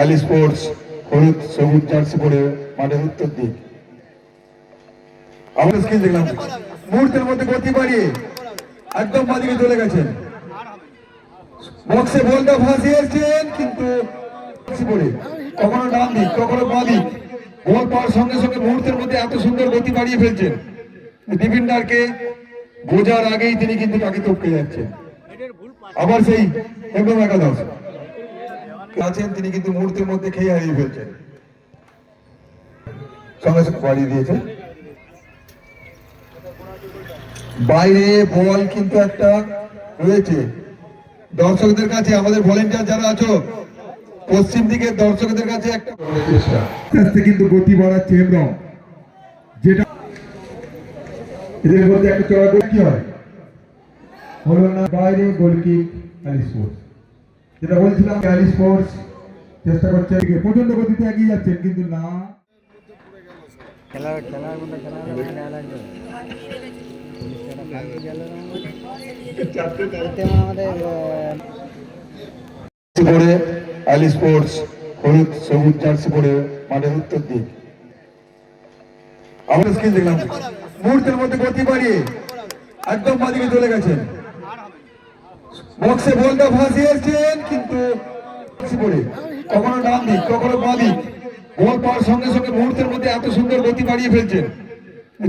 আলি sports হলুদ সবুজ jersey মাঠের উত্তর দিক। আমরা দেখলাম। মুহূর্তের মধ্যে গতি বাড়িয়ে একদম বাদিকে চলে গেছেন। বক্সে বলটা ফাঁসিয়েছেন কিন্তু কখনো ডান দিক, কখনো বল পাওয়ার সঙ্গে সঙ্গে মুহূর্তের মধ্যে এত সুন্দর গতি বাড়িয়ে ফেলছেন। ডিফেন্ডারকে বোঝার আগেই তিনি কিন্তু তাকে টপকে যাচ্ছেন। আবার সেই একদম একাদশ। আছেন, তিনি কিন্তু মুহূর্তের মধ্যে খেয়ে হারিয়ে ফেলছেন। সঙ্গে সঙ্গে বাড়িয়ে দিয়েছেন। বাইরে বল কিন্তু একটা রয়েছে। দর্শকদের কাছে, আমাদের ভলেন্টিয়ার যারা আছো, পশ্চিম দিকে দর্শকদের কাছে একটা কিন্তু গতি বাড়াচ্ছে এমরম। যেটা এদের মধ্যে একটা চড়া কি হয়? হলো না বাইরে গোলকিক আলি স্পোর্টস যেটা বলছিলাম আলি স্পোর্টস চেষ্টা করছে প্রচণ্ড গতিতে এগিয়ে যাচ্ছেন কিন্তু না। খেলা খেলার মধ্যে খেলা লাগবে। আলি স্পোর্টস হলুদ সবুজ জার্সি পরে মাঠের উত্তর দিক। আমরা স্ক্রিন দেখলাম। মুহূর্তের মধ্যে গতি বাড়িয়ে একদম বাদিকে চলে গেছেন। বক্সে বলটা ফাঁসিয়েছেন কিন্তু কখনো ডান দিক, কখনো বাঁ দিক। বল পাওয়ার সঙ্গে সঙ্গে মুহূর্তের মধ্যে এত সুন্দর গতি বাড়িয়ে ফেলছেন।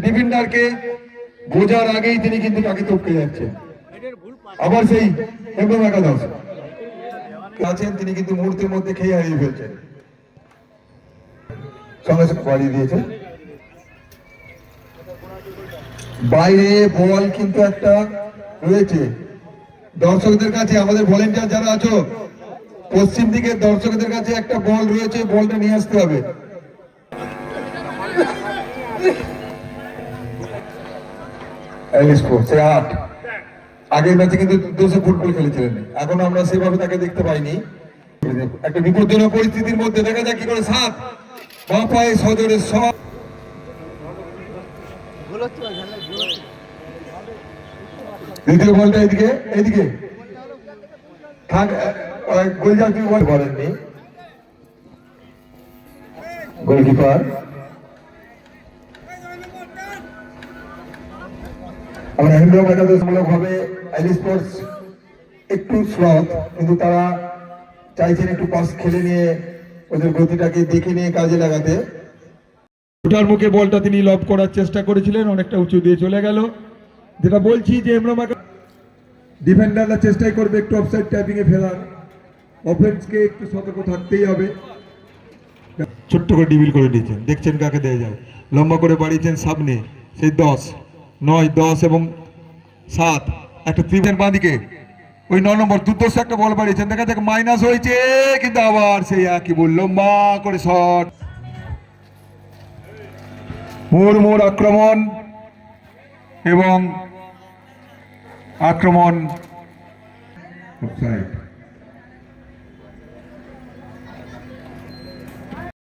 ডিফেন্ডারকে বোঝার আগেই তিনি কিন্তু তাকে টপকে যাচ্ছেন। আবার সেই একদম একাদশ। আছেন, তিনি কিন্তু মুহূর্তের মধ্যে খেয়ে হারিয়ে ফেলছেন। সঙ্গে সঙ্গে বাড়িয়ে দিয়েছেন। বাইরে বল কিন্তু একটা রয়েছে। দর্শকদের কাছে, আমাদের ভলেন্টিয়ার যারা আছো, পশ্চিম দিকে দর্শকদের কাছে একটা বল রয়েছে, বলটা নিয়ে আসতে হবে। আট। আগের ম্যাচে কিন্তু দুশো ফুটবল খেলেছিলেন। এখন আমরা সেভাবে তাকে দেখতে পাইনি। একটা বিপজ্জনক পরিস্থিতির মধ্যে দেখা যায় কি করে সাত। বা পায়ে সজোরে সব দ্বিতীয় বলটা এদিকে এদিকে। থাক গোলজাল তুমি বল করেননি গোলকিপার। আমরা হিন্দু একাদশমূলক ভাবে স্পোর্টস। একটু স্লথ কিন্তু তারা চাইছেন একটু পাস খেলে নিয়ে ওদের গতিটাকে দেখে নিয়ে কাজে লাগাতে। ওটার মুখে বলটা তিনি লব করার চেষ্টা করেছিলেন, অনেকটা উঁচু দিয়ে চলে গেল। যেটা বলছি যে এমরাম ডিফেন্ডাররা চেষ্টাই করবে একটু অফসাইড টাইপিং এ ফেলার। অফেন্সকে একটু সতর্ক থাকতেই হবে। ছোট্ট করে ডিবিল করে নিয়েছেন দেখছেন কাকে দেয়া যায়। লম্বা করে বাড়িয়েছেন সামনে, সেই দশ, নয়, দশ এবং সাত। একটা ত্রিভেন বাঁদিকে। ওই ন নম্বর দুর্দর্শ একটা বল বাড়িয়েছেন। দেখা যাক মাইনাস হয়েছে, কিন্তু আবার সেই একই বল। লম্বা করে শট মোর মোর আক্রমণ। এবং আক্রমণ